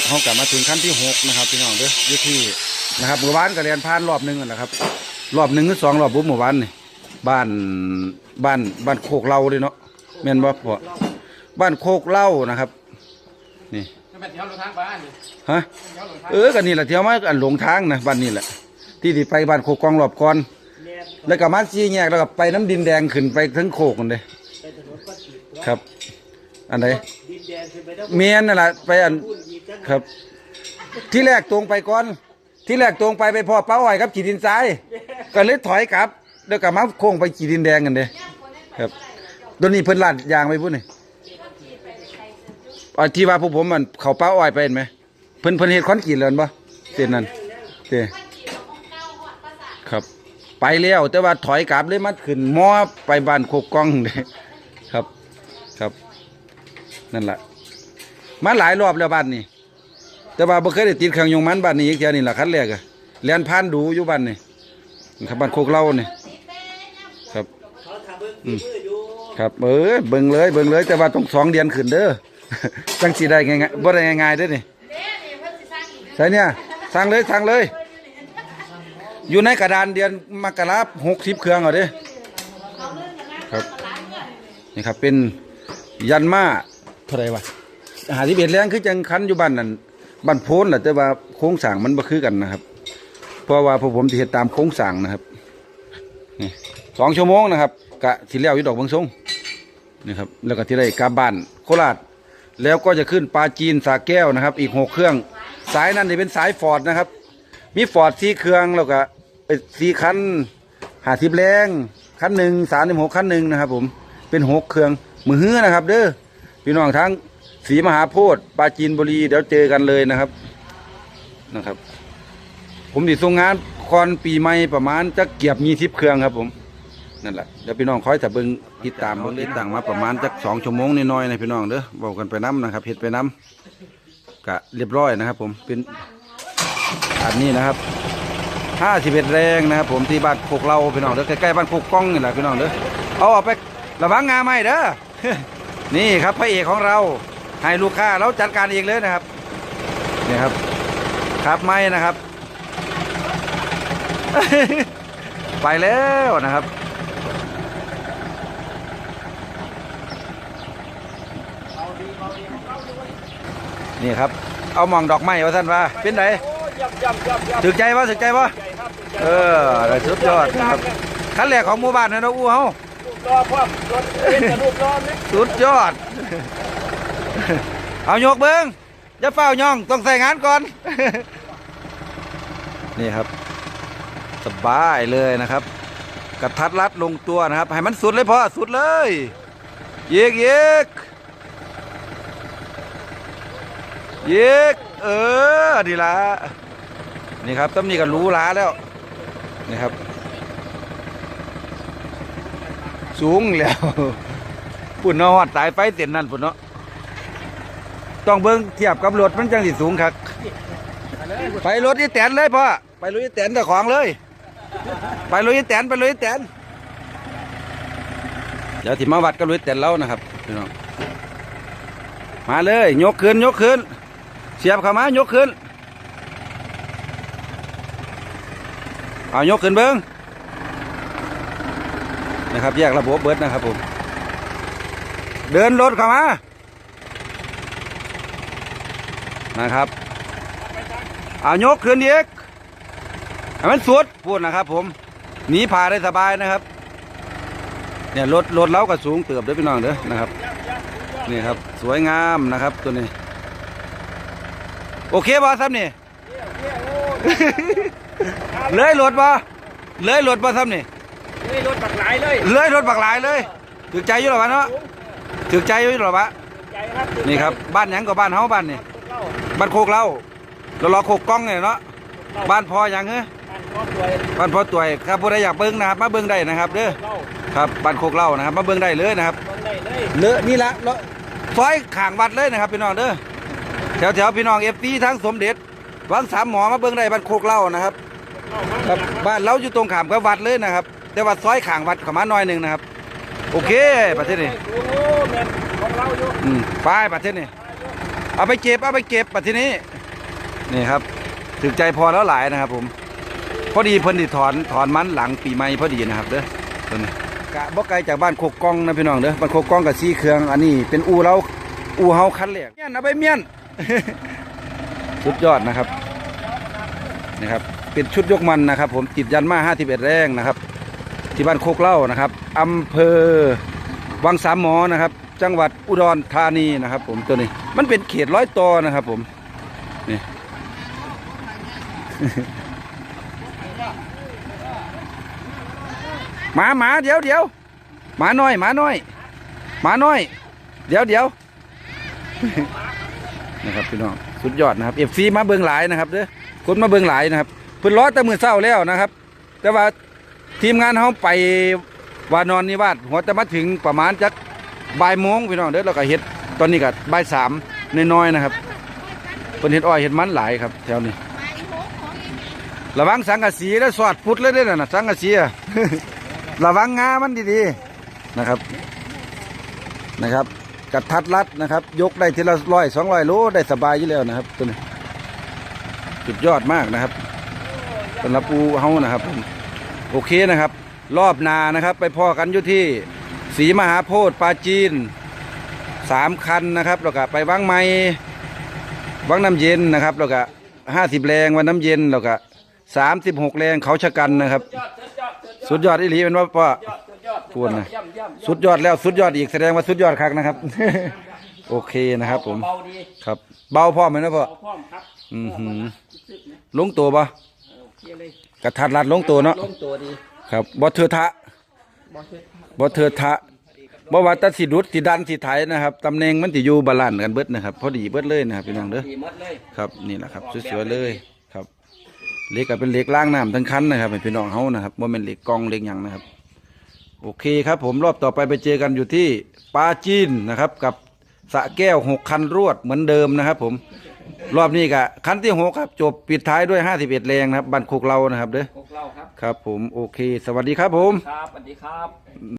ครับเขากลับมาถึงขั้นที่หกนะครับพี่น้องเด้ออยู่ที่นะครับเมื่อวานก็เรียนผ่านรอบหนึงนั่นแหละครับ รอบหนึ่งหรือสองรอบบุ๊บเมื่อวานนี่บ้านบ้านบ้านโคกเหล่าเลยเนาะแม่นบ่พ่อบ้านโคกเหล่านะครับ นี่จะไปเที่ยวรถทางบ้านนี่ฮะเที่ยวรถทางเออกันนี่แหละเที่ยวมาอันหลงทางนะบ้านนี่แหละ ที่ที่ไปบ้านโคกกองรอบก่อน แล้วก็มาซีแยกแล้วก็ไปน้ำดินแดงขึ้นไปทั้งโคกกันเลยครับ อันไหนดินแดงขึ้นไปแล้วเมียนนั่นแหละไปอันพูดอีกจัง ครับ ที่แรกตรงไปก่อน ที่แรกตรงไปไปพอเป้าอ้อยครับขีดินทรายก็เลยถอยกลับแล้วก็มาโค้งไปขีดินแดงกันเลยครับตัวนี้เพิ่นลาดยางไปพุ่นนี่อที่ว่าพวกผมมันเขาเป้าอ้อยไปเห็นไหมเพิ่นเพิ่นเฮ็ดคอนกรีตแล้วเห็นบ่เส้นนั้นเด้ครับ ไปแล้วแต่ว่าถอยกลับเลยมาขึ้นมอไปบ้านโคกกองเด้ครับครับ นั่นแหละมาหลายรอบแล้วบ้านนี้ แต่ว่าบ่เคยได้ติดเครื่องยงมันบ้านนี้อีกเทียนี่ล่ะคันแรกอะเรียนผ่านดูอยู่บ้านนี่ครับบ้านโคกเล่านี่ครับเขาทำเบิ้งฝีมืออยู่ครับเออเบิ่งเลยเบิ่งเลยแต่ว่าต้องสองเดือนขึ้นเด้อจังสิได้ง่ายๆบ่ได้ง่ายๆเด้อนี่ใช่เนี่ยสั่งเลยสั่งเลย อยู่ในกระดานเดือนมกราหกสิบเครื่องเอเด้ครับนี่ครับเป็นยันมาเท่าไรวะหาที่เบ็ดแรงคือจังคันอยู่บ้านนั่น บ้านโพนแหละแต่ว่าโค้งสร้างมันบ่คือกันนะครับ เพราะว่าพวกผมสิเฮ็ดตามโค้งสร้างนะครับนี่สองชั่วโมงนะครับกะสิแล้วอยู่ดอกเบางทรงนี่ครับแล้วก็ที่ได้กลับบ้านโคราชแล้วก็จะขึ้นปลาจีนสาแก้วนะครับ อีกหกเครื่อง สายนั้นจะเป็นสายฟอร์ดนะครับ มีฟอร์ดสี่เครื่องแล้วก็เอ้ยสี่คันหาทิพแรงคันหนึ่งสามสิบหกคันหนึ่งนะครับ ผมเป็นหกเครื่องมือฮื้อนะครับ เด้อพี่น้องทั้ง สีมหาโพธิ์ปลาจีนบุรีเดี๋ยวเจอกันเลยนะครับนะครับ ผมติดส่งงานคอนปีใหม่ประมาณจะเกียบมีทิพเครื่องครับ ผมนั่นแหละเดี๋ยวพี่น้องคอยแต่เบิ่งติดตามเบิ่งติดต่างมาประมาณจักสองชั่วโมงนิดหน่อยๆนะพี่น้องเด้อบอกกันไปน้ำนะครับเห็ดไปน้ำกะเรียบร้อยนะครับ ผมเป็นอันนี้นะครับห้าสิบเอ็ดแรงนะครับ ผมที่บ้านโคกเราพี่น้องเด้อใกล้ๆบ้านโคกกล้องนี่แหละพี่น้องเด้อเอาออกไประวังงาไหมเด้อนี่ครับพระเอกของเรา ให้ลูกค้าเราจัดการเองเลยนะครับนี่ครับครับไม่นะครับ ไปแล้วนะครับนี่ครับ เอาหมองดอกไม้ว่าท่านว่าเป็นไงย่ำย่ำย่ำย่ำถึกใจว่าถึกใจว่าใหญ่ครับเออได้สุดยอดนะครับขั้นแรกของหมู่บ้านนะเนาะอู้เฮาลูกรอพร้อมรถเป็นกระดูกรอนะสุดยอด เอายกเบิ้งอย่าเฝ้าย่องต้องใส่งานก่อน นี่ครับ สบายเลยนะครับ กระทัดรัดลงตัวนะครับ ให้มันสุดเลยพ่อสุดเลยเยกเยกเยกเออดีละนี่ครับต้มนี่ก็รู้ล้าแล้ว นี่ครับ สูงแล้วปุ่นนาะฮอดสายไฟเส้นนั่นปุ่นเนาะ ต้องเบิ่งเทียบกับรถมันจังสิสูงคักไปรถอีแตนเลยพ่อไปรถอีแตนแต่ของเลย ไปรถอีแตนไปรถอีแตนเดี๋ยวที่มาวัดกับรถอีแตนแล้วนะครับพี่น้องมาเลยยกขึ้นยกขึ้น เสียบเข้ามายกขึ้นเอายกขึ้นเบิ้งนะครับแยกระบบเบิดนะครับผมเดินรถเข้ามา นะครับเอายกขึ้นอีกให้มันสุดพูดนะครับ ผมหนีผ่าได้สบายนะครับเนี่ยรถรถเล้าก็สูงเติบเด้อพี่น้องเด้อนะครับนี่ครับ สวยงามนะครับตัวนี้ โอเคบ่ซ้ำนี่เลยรถบ่เลยรถบ่ซ้ำนี่นี่รถบักหลายเลยเลยรถบักหลายเลยถึกใจอยู่หรอวะเนาะถึกใจอยู่หรอวะใหญ่ครับนี่ครับ บ้านหยังก็บ้านเฮาบ้านนี่เล่า บ้านโคกเล้าเรารอโคกกล้องเนี่ยเนาะบ้านพอหยังเฮ้ยบ้านครอบครัวบ้านพอตัวยครับผู้ใดอยากเบิ่งนะครับ มาเบิ่งได้นะครับเด้อเล่าครับบ้านโคกเหล่านะครับ มาเบิ่งได้เลยนะครับ เบิ่งได้เลยเลอะนี่ละเลอะซอยข้างวัดเลยนะครับพี่น้องเด้อแถวแถวๆพี่น้องเอฟซีทั้งสมเด็จวังสามหมอมาเบิ่งได้บ้านโคกเหล่านะครับ เล่ามาครับบ้านเราอยู่ตรงข้ามกับวัดเลยนะครับ แต่ว่าซอยข้างวัดเข้ามาหน่อยหนึ่งนะครับ โอเคประเทศนี้โอ้โหแม่นของเราอยู่อืมไปประเทศนี้ เอาไปเก็บเอาไปเก็บปัทีนี้นี่ครับถึกใจพอแล้วหลายนะครับผมพอดีเพิ่นถอนถอนมันหลังปีใหม่พอดีนะครับเด้อตัวนี้กะบ่ไกลจากบ้านโคกกองนะพี่น้องเด้อบ้านโคกกองกับซีเครื่องอันนี้เป็นอูเราอูเฮาคันแรกเมียนเอาไปเมียนสุดยอดนะครับนี่ครับเป็นชุดยกมันนะครับ ผมติดยันมา51แรงนะครับ ที่บ้านโคกเล่านะครับอำเภอวังสามหมอนะครับ จังหวัดอุดรธานีนะครับ ผมตัวนี้ มันเป็นเขตร้อยต่อนะครับ ผมนี่หมาหมาเดี๋ยวเดี๋ยวหมาน้อยหมาน้อยหมาน้อย เดี๋ยวเดี๋ยวนะครับพี่น้องสุดยอดนะครับเอฟซีมาเบิงหลายนะครับเด้อคนมาเบิงหลายนะครับเพิ่นร้อแต่มือเศร้าแล้วนะครับ แต่ว่าทีมงานเขาไปวานอนนิวาสหัวจะมาถึงประมาณจัก บ่ายโมงพี่น้องเด้อเราก็เฮ็ดตอนนี้ก็บ่ายสามน้อยๆนะครับเพิ่นเฮ็ดอ้อยเฮ็ดมันหลายครับ แถวนี้ระวังสังกะสีแล้วสอดพุดเลยเด้อนะสังกะสีอะระวังงามันดีๆนะครับนะครับกระทัดรัดนะครับ ยกได้ทีละร้อยสองร้อยโลได้สบายอยู่แล้วนะครับตัวนี้สุดยอดมากนะครับสำหรับปูเฮานะครับผมโอเคนะครับ รอบนานะครับ ไปพ่อกันอยู่ที่ ศรีมหาโพธิ์ปราจีนสามคันนะครับแล้วก็ไปวังไม้วังน้ำเย็นนะครับแล้วก็ห้าสิบแรงวันน้ำเย็นแล้วก็สามสิบหกแรงเขาชะกันนะครับยอดสุดยอดสุดยอดสุดยอดอีหลีเป็นว่าป้ายอดสุดยอดพูดนะย่ำย่ำสุดยอดแล้วสุดยอดอีกแสดงว่าสุดยอดคักนะครับ โอเคนะครับผมเบาดีครับ เบาพร้อมไหมนะพ่อเบาพร้อมครับอือหือซึกๆนะลงตัวปะเออโอเคเลยกระทัดรัดลงตัวเนาะลงตัวดีครับบ่เทือทะบอสเช็ด บ่เทือทะบ่ว่าแตสิดุดสิดันสิไถนะครับตำแหน่งมันสิอยู่บาลานซ์กันเบิดนะครับ พอดีเบิดเลยนะครับพี่น้องเด้อ ดีหมดเลย ครับนี่แหละครับสวยๆเลยครับเหล็กก็เป็นเหล็กล้างน้ำทั้งคันนะครับให้พี่น้องเฮานะครับบ่แม่นเหล็กกองเหล็กหยังนะครับ โอเคครับ ผมรอบต่อไปไปเจอกันอยู่ที่ปาจีนนะครับ กับสระแก้วหกคันรวดเหมือนเดิมนะครับ ผมรอบนี้ก็คันที่หกครับจบปิดท้ายด้วย51แรงนะครับบ้านโคกเรานะครับเด้อพวกเราครับ ครับ ผมโอเค สวัสดีครับผม ครับสวัสดีครับ